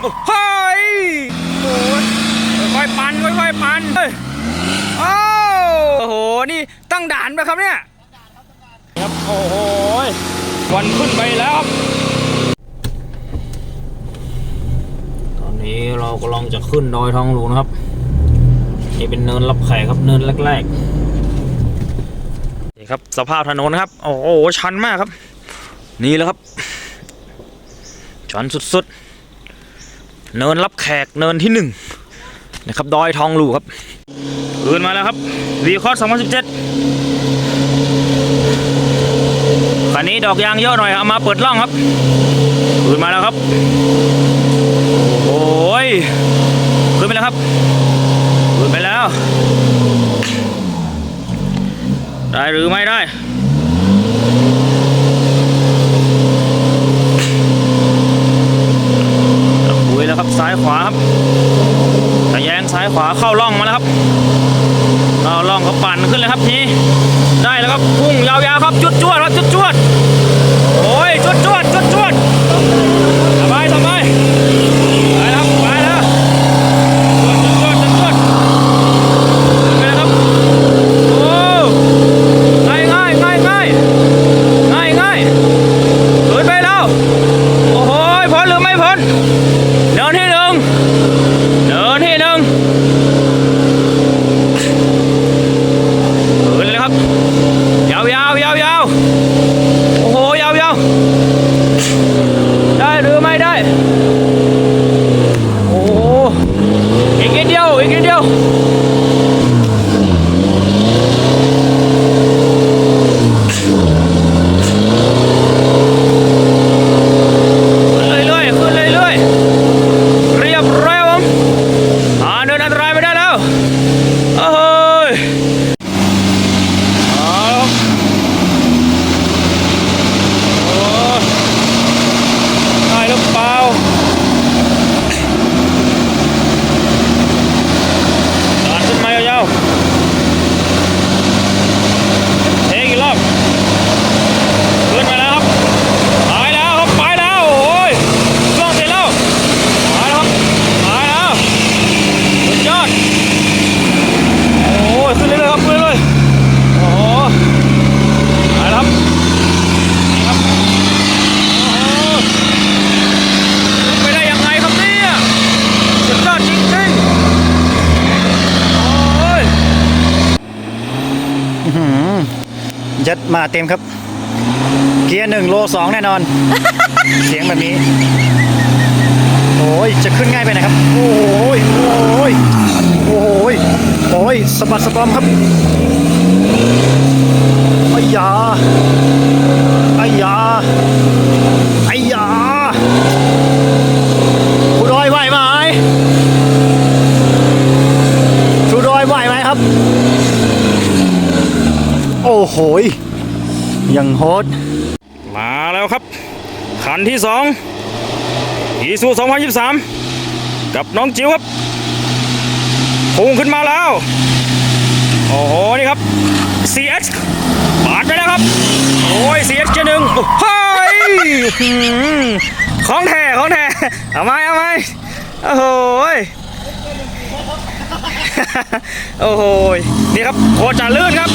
โอ้เฮ้ยโอ้ยค่อยๆปั่นค่อยๆปั่นเฮ้ยโอ้โอ้โห นี่ตั้งด่านไหมครับเนี่ย ครับ โอ้โหควันขึ้นไปแล้วครับ ตอนนี้เรากำลังจะขึ้นดอยทองหลวงนะครับ นี่เป็นเนินรับแขกครับเนินแรกๆนี่ครับสภาพถนนนะครับ โอ้โหชันมากครับ นี่แหล้วครับชันสุดๆ เนินรับแขกเนินที่หนึ่งนะครับดอยทองหลูครับคืนมาแล้วครับวีคอร์2017คันนี้ดอกยางเยอะหน่อยเอามาเปิดล่องครับคืนมาแล้วครับโอ้ยขึ้นไปแล้วครับขึ้นไปแล้ว ได้หรือไม่ได้ คุยแล้วครับซ้ายขวาครับทะแยงซ้ายขวาเข้าร่องมาแล้วครับเข้าร่องก็ปั่ นขึ้นเลยครับทีนี้ได้แล้วครับพุ่งยาวๆครับจุดจวดครับจุดจวดโอ้ยจุดจวดจุดจวดสบายสบายไปแล้วครับไปแล้วจุดจวดจุดจวดไปแล้วครับโอ้ง่ายง่ายง่ายง่ายง่ายง่ายเกินไปแล้วโอ้โหพ้นหรือไม่พ้น เดินที่หนึ่งเดินที่หนึ่งขึ้นเลยครับ ยาวยาวยาวยาวโอ้โห ยาวยาวได้หรือไม่ได้ โอ้โหอีกนิดเดียว อีกนิดเดียว ขึ้นเรื่อยๆขึ้นเรื่อยๆ เรียบร้อยครับผมอ่าเดินอันตรายไม่ได้แล้วโอ้ยเอาโอ้ได้หรือเปล่าดันขึ้นมายาวๆเทอีกรอบขึ้นมาแล้วครับ ไปแล้วครับไปแล้วโอ้ยล่องเสร็จแล้วไปแล้วครับไปแล้วสุดยอดโอ้ยขึ้นเรื่อยๆครับขึ้นเรื่อยๆโอ้โหไปแล้วครับนี่ครับโอ้โหขึ้นไปได้ยังไงครับเนี่ยสุดยอดจริงๆโอ้ย ยัด มาเต็มครับ เกียร์หนึ่งโลสองแน่นอน เสียงแบบนี้ โอ้ยจะขึ้นง่ายไปนะครับ โอ้ยโอ้ยโอ้ยโอ้ยสะบัดสะบอมครับไอ้ยาไอ้ยาไอ้ยาครูดอยไหวไหมครูดอยไหวไหมครับ โอ้โห ยังโหดมาแล้วครับ คันที่สองอีซู2023 กับน้องจิ๋วครับพุ่งขึ้นมาแล้ว โอ้โห นี่ครับ CX ปาดไปแล้วครับ โอ้ย CX เจหนึ่งโอ้ยของแท้ของแท้เอาไหมเอาไหมโอ้โหยโอ้โหยนี่ครับโคจะลื่นครับ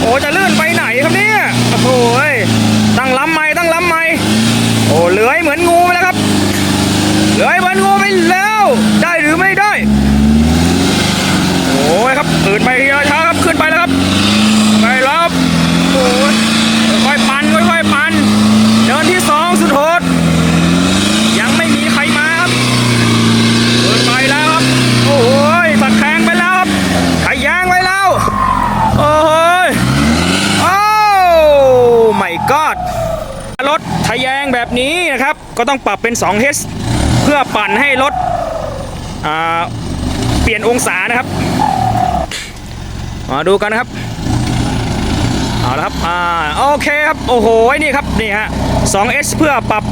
โอ้จะลื่นไปไหนครับเนี่ยโอ้โหยตั้งลำใหม่ตั้งลำใหม่โอ้เลื้อยเหมือนงูไปแล้วครับเลื้อยเหมือนงูไปแล้วได้หรือไม่ได้ โอ้ยครับขึ้นไปทีละช้าครับขึ้นไปแล้วครับไปแล้วครับโอ้ยค่อยปั่นค่อยๆปั่นเดินที่สองสุดโหดยังไม่มีใครมาครับขึ้นไปแล้วครับโอ้ยตะแคงไปแล้วครับขยางไว้แล้ว โอ้ย โอ้ my god รถทะแยงแบบนี้นะครับ ก็ต้องปรับเป็น 2 h เพื่อปั่นให้รถเปลี่ยนองศานะครับมาดูกันนะครับเอาละครับอ่าโอเคครับโอ้โหนี่ครับนี่ฮะ 2S เพื่อปรับ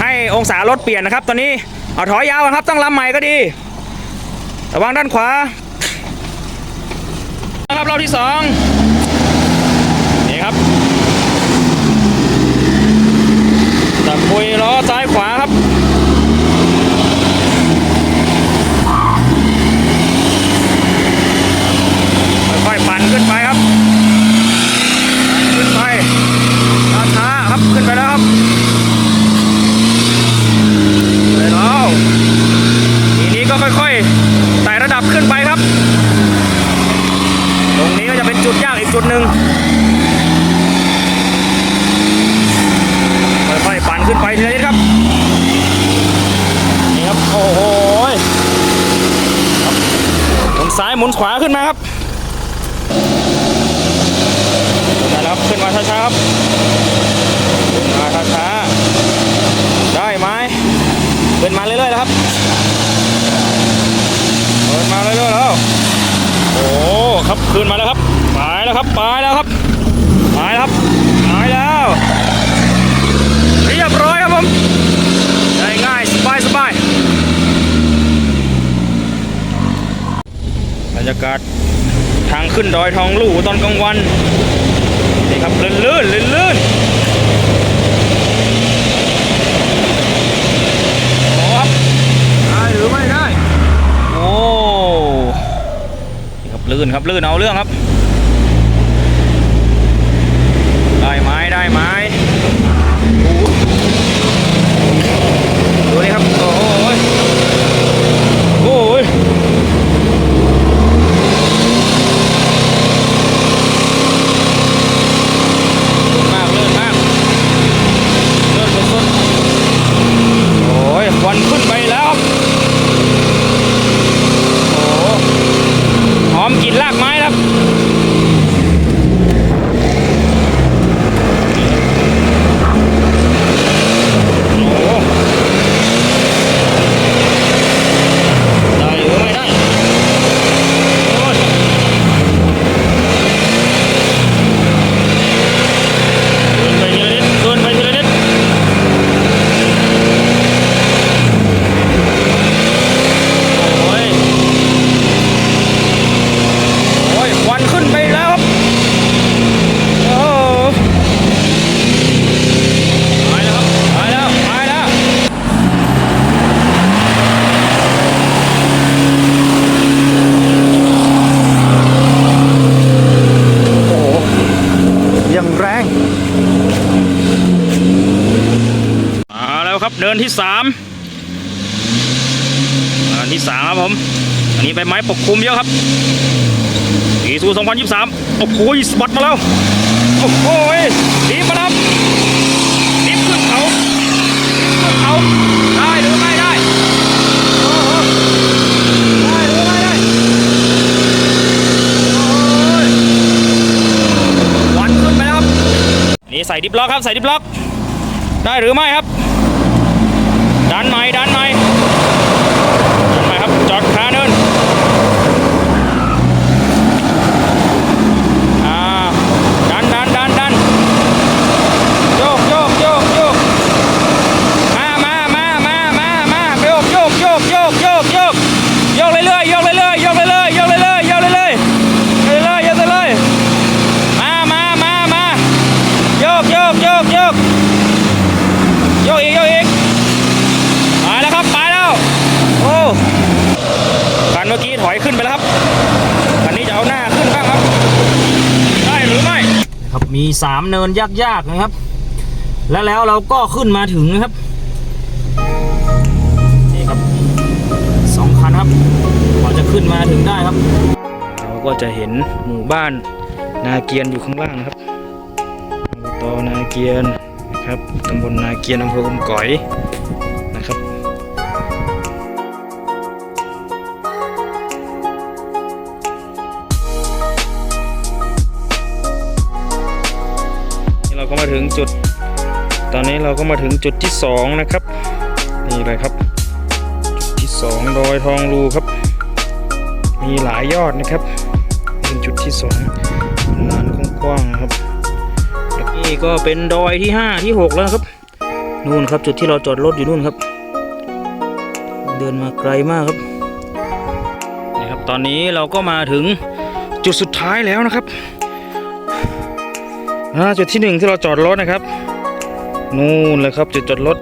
ให้องศารถเปลี่ยนนะครับ ตอนนี้เอาถอยยาวนะครับต้องลำใหม่ก็ดีระวังด้านขวานะครับรอบที่สองนี่ครับ คุยล้อซ้ายขวาครับค่อยๆปั่นขึ้นไปครับ ขึ้นไปช้าๆครับขึ้นไปแล้วครับาขึ้นมาครับได้แล้วครับขึ้นมาช้าๆครับขึ้นมาช้าๆได้ไหมขึ้นมาเรื่อยๆแล้วครับขึ้นมาเรื่อยๆแล้วโอ้ครับขึ้นมาแล้วครับไปแล้วครับไปแล้วครับไปแล้วครับไปแล้ว เรียบร้อยครับผมได้ง่ายสบายสบาย บ รรยากาศทางขึ้นดอยทองลู่ตอนกลางวันนี่ครับลื่นลื่นลื่นลื่นโอ้ครับได้หรือไม่ได้ โอ้นี่ครับลื่นครับลื่นเอาเรื่องครับ ได้ไหมได้ไหมดูนี่ครับ โอ้ยโอ้ย มากเลื่อนมากเลื่อนสุดๆโอ้ยควันขึ้นไปแล้วครับโอ้หอมกลิ่ นรากไม้ครับโอ้ได้หรือไม่ได้โอ้ย เดินไปทีละนิดเดินไปทีละนิดโอ้ย โอ้ยควันขึ้นไปแล้วครับ โอ้ไปแล้วครับไปแล้วไปแล้ว โอ้โหยังแรง มาแล้วครับเดิน ที่สามเดินที่สามครับผม อันนี้ใบไม้ปกคลุมเยอะครับปีสู2023โอ้โหสปอตมาแล้ว โอ้โหรีบมาแล้วรีบขึ้นเขารีบขึ้นเขา ได้หรือไม่ได้ได้หรือไม่ได้วันขึ้นไปครับนี่ใส่ดิบล็อกครับ ใส่ดิบล็อก ได้หรือไม่ครับ ดันไหมดันไหมดันไหมครับ จอดขาเนินอ่าดันดันดันดันโยกโยกโยกโยกมามามามามามาโยกโยกโยกโยกโยกโยกโยกเรื่อยๆโยกเรื่อยๆโยกเรื่อยๆโยกเรื่อยๆโยกเรื่อยๆโยกเรื่อยๆโยกเรื่อยๆมามามามาโยกโยกโยกโยก โยกอีกโยกอีกไปแล้วครับไปแล้ว โอ้คันเมื่อกี้ถอยขึ้นไปแล้วครับคันนี้จะเอาหน้าขึ้นบ้างครับได้หรือไม่ครับมีสามเนินยากๆนะครับ แล้วแล้วเราก็ขึ้นมาถึงนะครับนี่ครับสองคันครับกว่าจะขึ้นมาถึงได้ครับ เราก็จะเห็นหมู่บ้านนาเกียนอยู่ข้างล่างนะครับอบตนาเกียนนะครับตำบลนาเกียนอำเภออมก๋อย มาถึงจุด ตอนนี้เราก็มาถึงจุดที่สองนะครับ นี่เลยครับ จุดที่สองดอยทองรูครับ มีหลายยอดนะครับเป็นจุดที่สองลานกว้างๆนะครับนี่ก็เป็นดอยที่ 5 ที่ 6 แล้วครับ นู่นครับจุดที่เราจอดรถอยู่นู่นครับ เดินมาไกลมากครับนี่ครับ ตอนนี้เราก็มาถึงจุดสุดท้ายแล้วนะครับ จุดที่หนึ่งที่เราจอดรถนะครับ นู่นเลยครับจุดจอดรถ